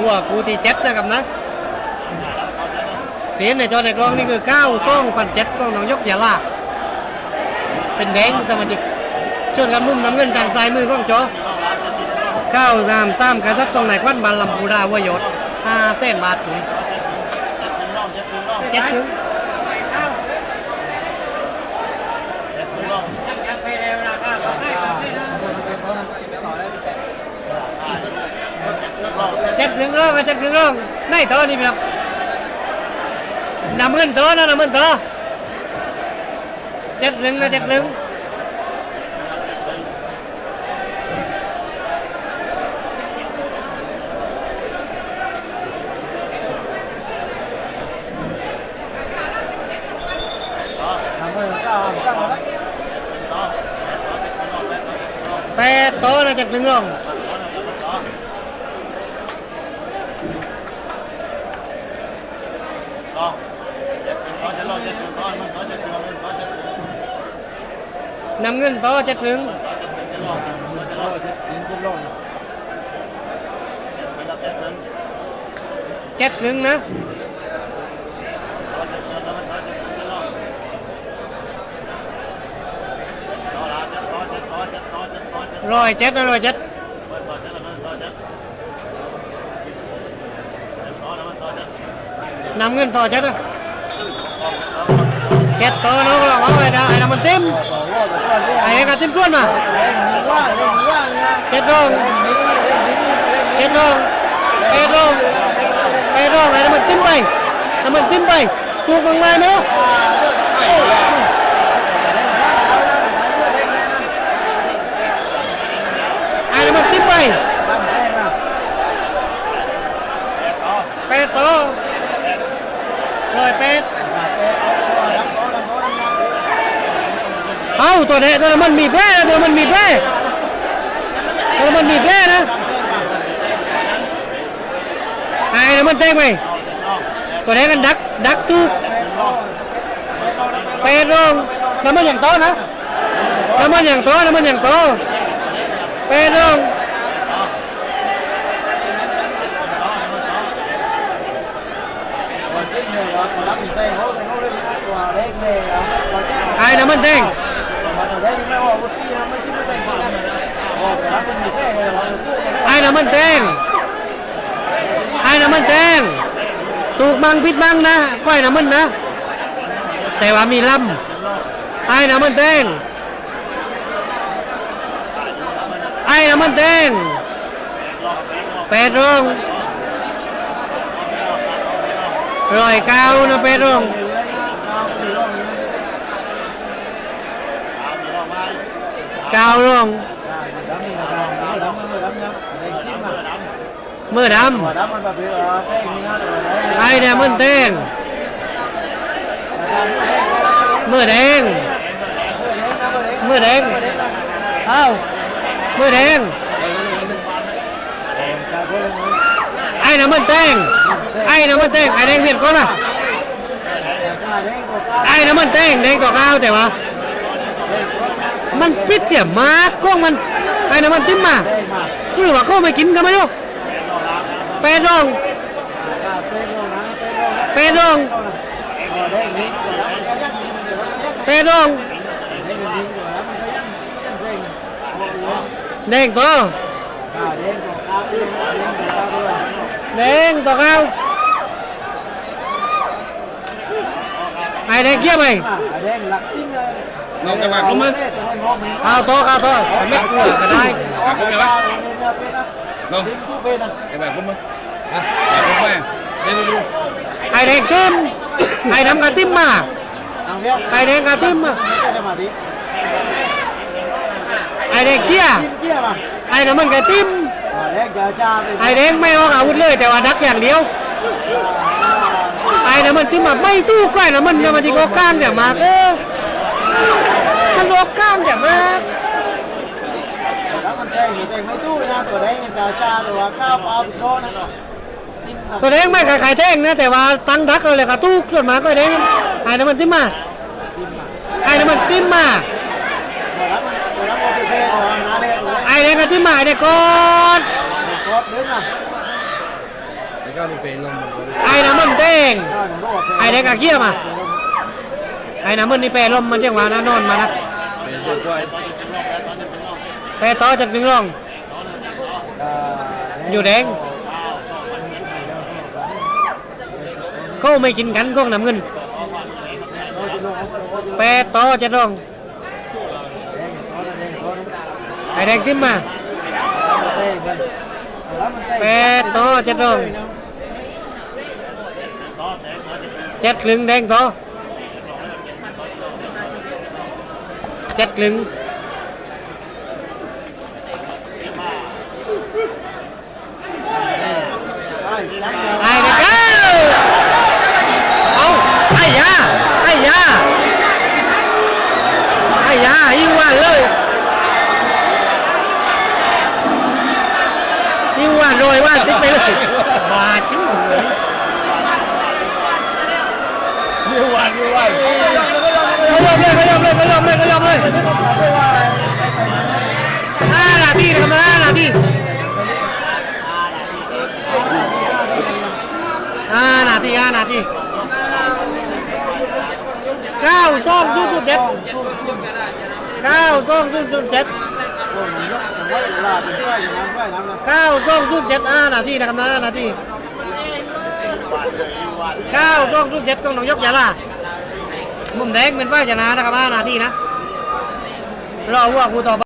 วัวคูที่เจ็ดนะครับนะเตียนในจอในกลองนี่คือเก้าซ่องพันเจ็ดกองหนองยกยาลาเป็นแดงสมาชิกชวนกับมุมน้ำเงินทางซ้ายมือของจอเก้าสามสามกษัตริย์กองไหนควันบาลลำพูดาวัวยศห้าเส้นบาทอยู่นี่เจ็ดถึง เจ็ดหนึ่งร้องเจ็ดหนึ่งร้องในเธอนี่พี่น้องนำเงินเธอนะนำเงินเธอเจ็ดหนึ่งนะเจ็ดหนึ่งแปดโตนะเจ็ดหนึ่งร้อง นำเงินโตเจ็ดหนึ่งเจ็ดหนึ่งนะร้อยเจ็ดนะร้อยเจ็ด นำเงินต่อเจ็ดนะเช็ดต่อน้องลองเอาไอ้ดาไอ้ดามันเต็มไอ้กระติ้มชวนมาเช็ดลงเช็ดลงเช็ดลงเช็ดลงไอ้ดามันเต็มไปน้ำมันเต็มไปตัวมังมาเนาะไอ้ดามันเต็มไปแปดโต ร้อยแปดเอาตัวนี้ตัวนั้นมันมีแพร่นะตัวนั้นมันมีแพร่ตัวนั้นมันมีแพร่นะไอ้นั่นมันเต้งไปตัวนี้กันดักดักตู้ไปรองน้ำมันอย่างโตนะน้ำมันอย่างโตน้ำมันอย่างโตไปรองไอ้น้ำมันเต้งไอ้น้ำมันเต้งไอ้น้ำมันเต้งถูกบังพิดบังนะก้อยน้ำมันนะแต่ว่ามีลำไอ้น้ำมันเต้งไอ้น้ำมันเต้งแปดรอง ร้อยเก้านะแปดรองเก้ารองมื อดำไอ้เนี่ยมันเต้งมือแดงมือแดงเอ้ามือแดงไอ้น่ะมันเต้งไอ้น่ะมันเต้งไอ้แดงเพียนก่อนนไอ้น่ะมันเต้งแดงต่อข้าวแต่ว่ามันพิษเสีย มากกล้องมันไอ้น่ะมันติ้มมาหรือว่าเขาไม่กินกันไหมลูกแปดรองแปดรองแปดรองแดงตัวแดงต่อข้าวไอ้แดงเกี้ยไปน้องจะมาลงมือข้าวโตข้าวโตไม่กลัวก็ได้น้องจะแบบลงมืออะแบบลงมาเดี๋ยวดูไอ้แดงติ้มไอ้ดำกระติ้มมาไอ้แดงกระติ้มมาไอ้แดงเกี้ยไอ้น้ำมันกระติ้ม ไอ้แดงไม่ออกอาวุธเลยแต่ว่าดักอย่างเดียวไอ้น้ำมันติ้มาไม่ตู้ก้อยน้ำมันน้ำมันจิงออกก้างอย่างมากเออมันออกก้างอย่างมากตัวแดงไม่ขายขายแท่งนะแต่ว่าตั้งดักเอาเลยกระตู้เกิดมาก็แดงไอ้น้ำมันติ้มาไอ้น้ำมันติ้มมาไอ้แดงกระติ้มมาไอ้เด็กกอดไอ้ก้าวนี่เป็นลมมันก็เลย ไอ้น้ำมันแดงไอ้แดงกะเกี้ยมา ไอ้น้ำมันนี่แปรลมมันจังหวะนะนอนมานะเป็นเจ้าก้อยแปรต่อจากหนึ่งร่องอยู่แดงเขาไม่กินกันก้องน้ำเงินแปรต่อจะร่งไอ้แดงขึ้นมาแปดต่อง งแดงต่อเจ็ดคลึงไอ้เด็กเอ้าเอาไอ้ยาไอ้ยาไอ้ยายิงวันเลยยิ บ้านติ๊กไปเลยบาดจิ้งเลยไม่หวานไม่ไหวขยอมเลยขยอมเลยขยอมเลยขยอมเลยห้านาทีนะครับห้านาทีห้านาทีห้านาทีเก้าสองศูนย์ศูนย์เจ็ดเก้าสองศูนย์ศูนย์เจ็ด เก้าสองศูนย์เจ็ดอานาทีนะครับนะนาทีเก้าสองซุปเจ็ดกองน้องยกยาลามุมแดงเป็นฝ่าชนะนะครับ5นาทีนะรอว่ากูต่อไป